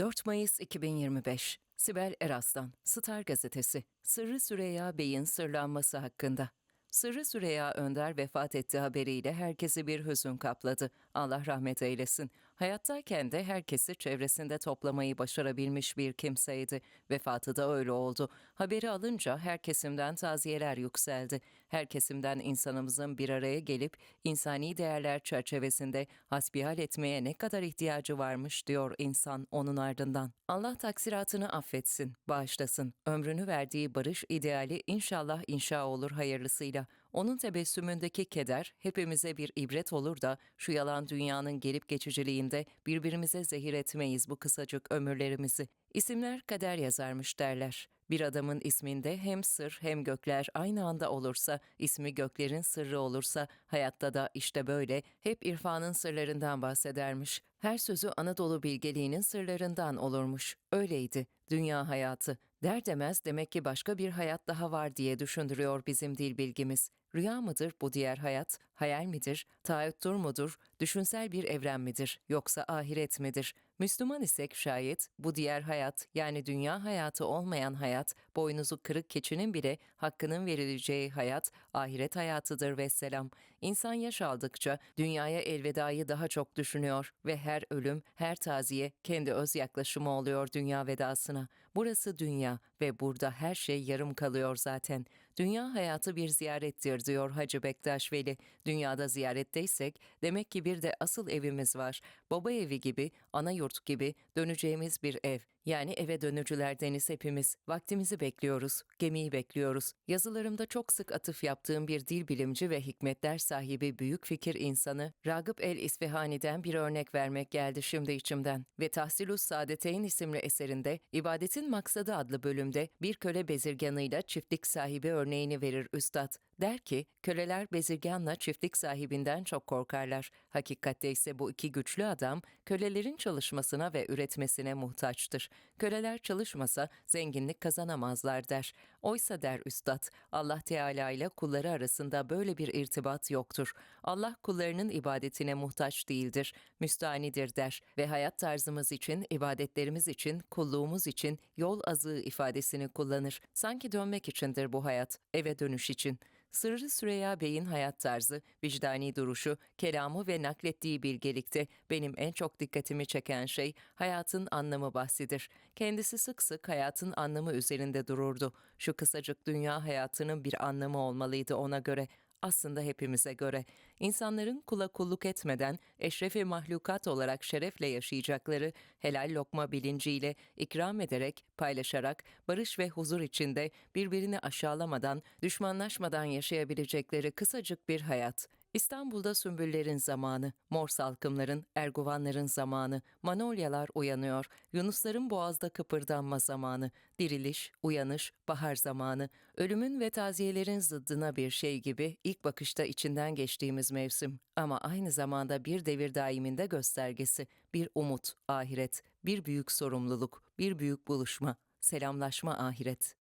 4 Mayıs 2025 Sibel Eraslan, Star Gazetesi, Sırrı Süreyya Bey'in sırlanması hakkında. Sırrı Süreyya Önder vefat etti haberiyle herkesi bir hüzün kapladı. Allah rahmet eylesin. Hayattayken de herkesi çevresinde toplamayı başarabilmiş bir kimseydi. Vefatı da öyle oldu. Haberi alınca her kesimden taziyeler yükseldi. Her kesimden insanımızın bir araya gelip insani değerler çerçevesinde hasbihal etmeye ne kadar ihtiyacı varmış diyor insan onun ardından. Allah taksiratını affetsin, bağışlasın. Ömrünü verdiği barış ideali inşallah inşa olur hayırlısıyla. Onun tebessümündeki keder hepimize bir ibret olur da şu yalan dünyanın gelip geçiciliğinde birbirimize zehir etmeyiz bu kısacık ömürlerimizi. İsimler kader yazarmış derler. Bir adamın isminde hem sır hem gökler aynı anda olursa, ismi göklerin sırrı olursa, hayatta da işte böyle hep irfanın sırlarından bahsedermiş. Her sözü Anadolu bilgeliğinin sırlarından olurmuş. Öyleydi. Dünya hayatı. Der demez demek ki başka bir hayat daha var diye düşündürüyor bizim dil bilgimiz. Rüya mıdır bu diğer hayat? Hayal midir? Taahhüttür mudur? Düşünsel bir evren midir? Yoksa ahiret midir? Müslüman isek şayet bu diğer hayat yani dünya hayatı olmayan hayat, boynuzu kırık keçinin bile hakkının verileceği hayat, ahiret hayatıdır ve selam. İnsan yaş aldıkça dünyaya elvedayı daha çok düşünüyor ve her ölüm, her taziye kendi öz yaklaşımı oluyor dünya vedasına. Burası dünya ve burada her şey yarım kalıyor zaten. Dünya hayatı bir ziyarettir diyor Hacı Bektaş Veli. Dünyada ziyaretteysek demek ki bir de asıl evimiz var. Baba evi gibi, ana yurt gibi döneceğimiz bir ev. Yani eve dönücülerdeniz hepimiz. Vaktimizi bekliyoruz, gemiyi bekliyoruz. Yazılarımda çok sık atıf yaptığım bir dil bilimci ve hikmetler sahibi büyük fikir insanı Ragıp el İsfihani'den bir örnek vermek geldi şimdi içimden. Ve Tahsilus Saadeteyn isimli eserinde İbadetin Maksadı adlı bölümde bir köle bezirganıyla çiftlik sahibi örneğini verir üstad. Der ki, köleler bezirganla çiftlik sahibinden çok korkarlar. Hakikatte ise bu iki güçlü adam kölelerin çalışmasına ve üretmesine muhtaçtır. Köleler çalışmasa zenginlik kazanamazlar der. Oysa der üstad, Allah Teala ile kulları arasında böyle bir irtibat yoktur. Allah kullarının ibadetine muhtaç değildir, müstanidir der ve hayat tarzımız için, ibadetlerimiz için, kulluğumuz için yol azığı ifadesini kullanır. Sanki dönmek içindir bu hayat, eve dönüş için. Sırrı Süreyya Bey'in hayat tarzı, vicdani duruşu, kelamı ve naklettiği bilgelikte benim en çok dikkatimi çeken şey hayatın anlamı bahsidir. Kendisi sık sık hayatın anlamı üzerinde dururdu. Şu kısacık dünya hayatının bir anlamı olmalıydı ona göre aslında hepimize göre insanların kula kulluk etmeden eşrefi mahlukat olarak şerefle yaşayacakları helal lokma bilinciyle ikram ederek, paylaşarak, barış ve huzur içinde birbirini aşağılamadan, düşmanlaşmadan yaşayabilecekleri kısacık bir hayat. İstanbul'da sümbüllerin zamanı, mor salkımların, erguvanların zamanı, manolyalar uyanıyor, yunusların boğazda kıpırdanma zamanı, diriliş, uyanış, bahar zamanı, ölümün ve taziyelerin zıddına bir şey gibi ilk bakışta içinden geçtiğimiz mevsim. Ama aynı zamanda bir devir daiminde göstergesi, bir umut, ahiret, bir büyük sorumluluk, bir büyük buluşma, selamlaşma ahiret.